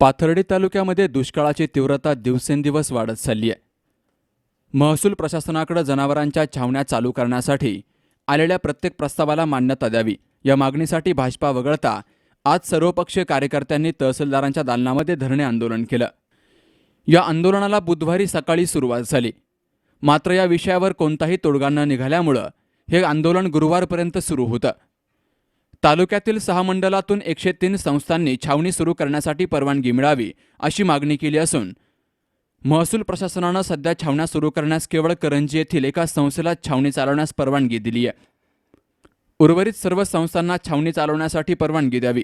पाथर्डी तालुक्यामध्ये दुष्काळाची तीव्रता दिवसेंदिवस वाढत चालली आहे महसूल प्रशासनाकडे जनावरांच्या छावण्या चालू करण्यासाठी आलेल्या प्रत्येक प्रस्तावाला मान्यता द्यावी. या मागणीसाठी भाजपा वगळता आज सर्वपक्षीय कार्यकर्त्यांनी तहसीलदारांच्या दालनामध्ये धरणे आंदोलन केलं. या आंदोलनाला बुधवारी सकाळी सुरुवात झाली. मात्र या विषयावर कोणताही तोडगा न निघाल्यामुळं हे आंदोलन गुरुवारपर्यंत सुरू होतं. तालुक्यातील सहा मंडलातून एकशे तीन संस्थांनी छावणी सुरू करण्यासाठी परवानगी मिळावी अशी मागणी केली असून महसूल प्रशासनानं सध्या छावण्या सुरू करण्यास केवळ करंजी येथील एका संस्थेला छावणी चालवण्यास परवानगी दिली आहे. उर्वरित सर्व संस्थांना छावणी चालवण्यासाठी परवानगी द्यावी.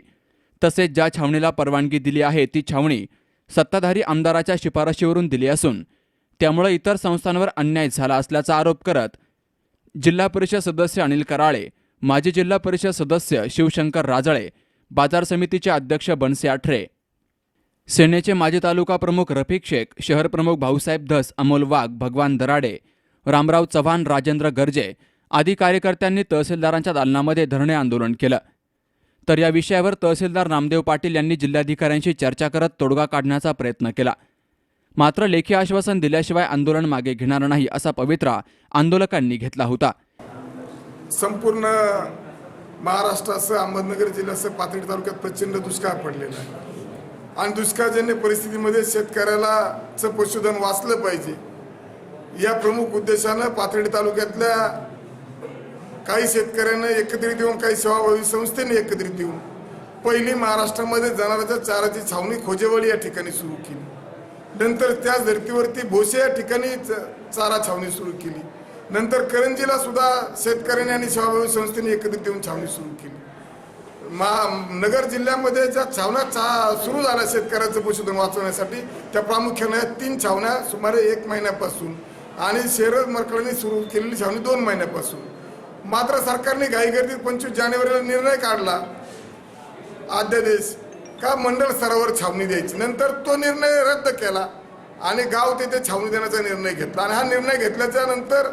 तसेच ज्या छावणीला परवानगी दिली आहे ती छावणी सत्ताधारी आमदाराच्या शिफारशीवरून दिली असून त्यामुळे इतर संस्थांवर अन्याय झाला असल्याचा आरोप करत जिल्हा परिषद सदस्य अनिल कराळे माजी जिल्हा परिषद सदस्य शिवशंकर राजळे बाजार समितीचे अध्यक्ष बनसे आठरे सेनेचे माजी तालुका प्रमुख रफिक शेख शहर प्रमुख भाऊसाहेब धस अमोल वाघ भगवान दराडे रामराव चव्हाण राजेंद्र गर्जे आदी कार्यकर्त्यांनी तहसीलदारांच्या दालनामध्ये धरणे आंदोलन केलं. तर या विषयावर तहसीलदार नामदेव पाटील यांनी जिल्हाधिकाऱ्यांशी चर्चा करत तोडगा काढण्याचा प्रयत्न केला. मात्र लेखी आश्वासन दिल्याशिवाय आंदोलन मागे घेणार नाही असा पवित्रा आंदोलकांनी घेतला होता. संपूर्ण महाराष्ट्रासह अहमदनगर जिल्ह्यासह पाथर्डी तालुक्यात प्रचंड दुष्काळ पडलेला आहे. आणि दुष्काळजन्य परिस्थितीमध्ये शेतकऱ्यालाचं पशुधन वाचलं पाहिजे. या प्रमुख उद्देशानं पाथर्डी तालुक्यातल्या काही शेतकऱ्यांना एकत्रित येऊन काही सेवाभावी संस्थेने एकत्रित येऊन पहिली महाराष्ट्रामध्ये जनावरांच्या चाराची छावणी खोजेवाडी या ठिकाणी सुरू केली. नंतर त्याच धर्तीवरती भोसे या ठिकाणी च- चारा छावणी सुरू केली. नंतर करंजीला सुद्धा शेतकऱ्यांनी आणि सेवाभावी संस्थेने एकत्रित येऊन छावणी सुरू केली. मा नगर जिल्ह्यामध्ये ज्या छावण्या चा सुरू झाल्या शेतकऱ्याचं पशुधन वाचवण्यासाठी त्या प्रामुख्याने तीन छावण्या सुमारे एक महिन्यापासून आणि शरद मरकळांनी सुरू केलेली छावणी दोन महिन्यापासून. मात्र सरकारने घाईगर्दीत पंचवीस जानेवारीला निर्णय काढला. अध्यादेश का मंडळ स्तरावर छावणी द्यायची? नंतर तो निर्णय रद्द केला आणि गाव तेथे छावणी देण्याचा निर्णय घेतला. आणि हा निर्णय घेतल्याच्या नंतर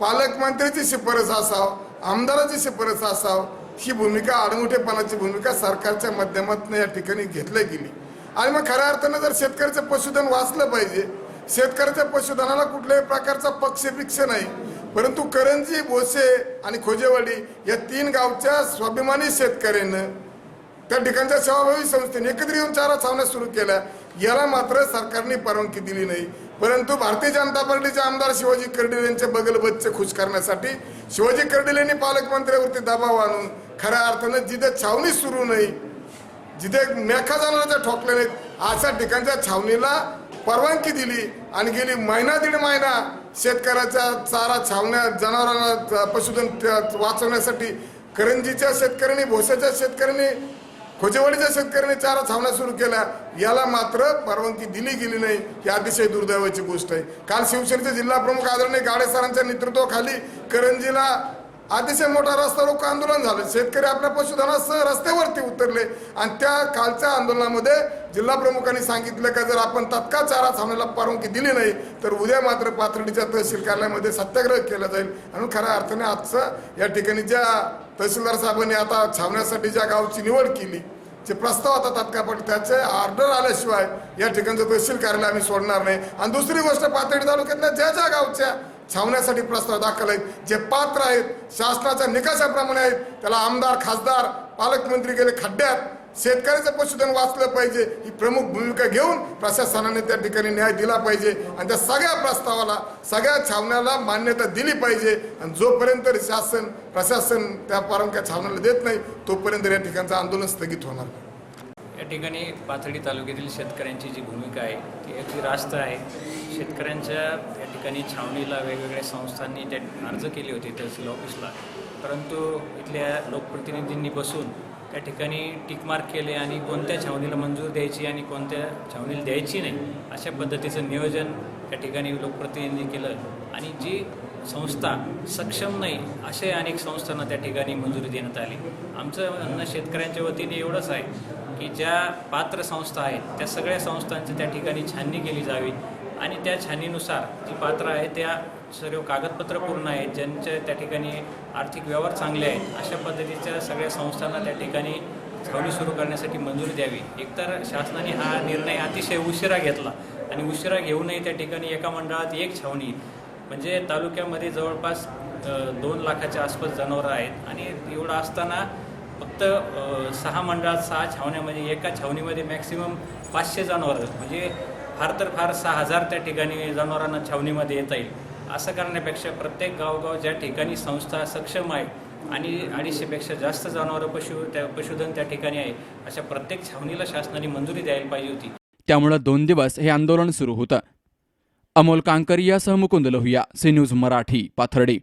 पालकमंत्र्याची शिफारस असाव आमदाराची शिफारस असाव ही भूमिका आडमुठेपणाची भूमिका सरकारच्या माध्यमातून या ठिकाणी घेतली गेली. आणि मग खऱ्या अर्थानं जर शेतकऱ्याचं पशुधन वाचलं पाहिजे शेतकऱ्याच्या पशुधनाला कुठल्याही प्रकारचा पक्षपिक्ष नाही. परंतु करंजी भोसे आणि खोजेवाडी या तीन गावच्या स्वाभिमानी शेतकऱ्यानं त्या ठिकाणच्या सेवाभावी संस्थेने एकत्र येऊन चारा छावण्या सुरू केल्या. याला मात्र सरकारने परवानगी दिली नाही. परंतु भारतीय जनता पार्टीचे आमदार शिवाजी कर्डिले यांचे बगलबच्चे खुश करण्यासाठी शिवाजी कर्डिल यांनी पालकमंत्र्यावरती दबाव आणून खऱ्या अर्थानं जिथे छावणी सुरू नाही जिथे मेखा जाणाऱ्या ठोकल्या नाहीत अशा ठिकाणच्या छावणीला परवानगी दिली आणि गेली महिना दीड महिना शेतकऱ्याच्या चारा छावण्या जनावरांना पशुधन वाचवण्यासाठी करंजीच्या शेतकऱ्यांनी भोसेच्या शेतकऱ्यांनी खोजेवाडीच्या शेतकऱ्याने चारा छावण्या सुरू केल्या. याला मात्र परवानगी दिली गेली नाही. ही अतिशय दुर्दैवाची गोष्ट आहे. काल शिवसेनेचे जिल्हा प्रमुख आदरणीय गाडे सरांच्या नेतृत्वाखाली करंजीला अतिशय मोठा रस्ता रोको आंदोलन झालं. शेतकरी आपल्या पशुधनासह रस्त्यावरती उतरले. आणि त्या कालच्या आंदोलनामध्ये जिल्हा प्रमुखांनी सांगितलं का जर आपण तत्काळ चारा छावण्याला परवानगी दिली नाही तर उद्या मात्र पाथर्डीच्या तहसील कार्यालयामध्ये सत्याग्रह केला जाईल. म्हणून खऱ्या अर्थाने आजचं या ठिकाणी ज्या तहसीलदार साहेबांनी आता छावण्यासाठी ज्या गावची निवड केली जे प्रस्ताव आता तात्काळ पण त्याचे ऑर्डर आल्याशिवाय या ठिकाणचं तहसील कार्यालय आम्ही सोडणार नाही. आणि दुसरी गोष्ट पाथर्डी तालुक्यातल्या ज्या ज्या गावच्या छावण्यासाठी प्रस्ताव दाखल आहेत. जे पात्र आहेत शासनाच्या निकषाप्रमाणे आहेत. त्याला आमदार खासदार पालकमंत्री गेले खड्ड्यात. शेतकऱ्याचं पशुधन वाचलं पाहिजे ही प्रमुख भूमिका घेऊन प्रशासनाने त्या ठिकाणी न्याय दिला पाहिजे. आणि त्या सगळ्या प्रस्तावाला सगळ्या छावण्याला मान्यता दिली पाहिजे. आणि जोपर्यंत शासन प्रशासन त्या पारंपरिक छावण्याला देत नाही तोपर्यंत या ठिकाणचं आंदोलन स्थगित होणार नाही. या ठिकाणी पाथर्डी तालुक्यातील शेतकऱ्यांची जी भूमिका आहे ती अगदी रास्त आहे. शेतकऱ्यांच्या या ठिकाणी छावणीला वेगवेगळ्या संस्थांनी त्या अर्ज केले होते तहसील ऑफिसला. परंतु इथल्या लोकप्रतिनिधींनी बसून त्या ठिकाणी टिकमार्क केले आणि कोणत्या छावणीला मंजूर द्यायची आणि कोणत्या छावणीला द्यायची नाही अशा पद्धतीचं नियोजन त्या ठिकाणी लोकप्रतिनिधींनी केलं. आणि जी संस्था सक्षम नाही असे अनेक संस्थांना त्या ठिकाणी मंजुरी देण्यात आली. आमचं म्हणणं शेतकऱ्यांच्या वतीने एवढंच आहे. की ज्या पात्र संस्था आहेत त्या सगळ्या संस्थांची त्या ठिकाणी छाननी केली जावी आणि त्या छाननीनुसार जी पात्र आहे त्या सर्व कागदपत्र पूर्ण आहेत ज्यांच्या त्या ठिकाणी आर्थिक व्यवहार चांगले आहेत अशा पद्धतीच्या सगळ्या संस्थांना त्या ठिकाणी छावणी सुरू करण्यासाठी मंजुरी द्यावी. एकतर शासनाने हा निर्णय अतिशय उशिरा घेतला आणि उशिरा घेऊनही त्या ठिकाणी एका मंडळात एक छावणी. म्हणजे तालुक्यामध्ये जवळपास दोन लाखाच्या आसपास जनावरं आहेत आणि एवढं असताना फक्त सहा मंडळात सहा छावण्यामध्ये एका छावणीमध्ये मॅक्सिमम पाचशे जनावरं म्हणजे फार तर फार सहा हजार त्या ठिकाणी जनावरांना छावणीमध्ये येता येईल. असं करण्यापेक्षा प्रत्येक गावगाव ज्या ठिकाणी संस्था सक्षम आहे आणि अडीचशेपेक्षा जास्त जनावरं पशु त्या पशुधन त्या ठिकाणी आहे अशा प्रत्येक छावणीला शासनाने मंजुरी द्यायला पाहिजे होती. त्यामुळं दोन दिवस हे आंदोलन सुरू होतं. अमोल कांकरियासह मुकुंद लोहिया सी न्यूज मराठी पाथर्डी.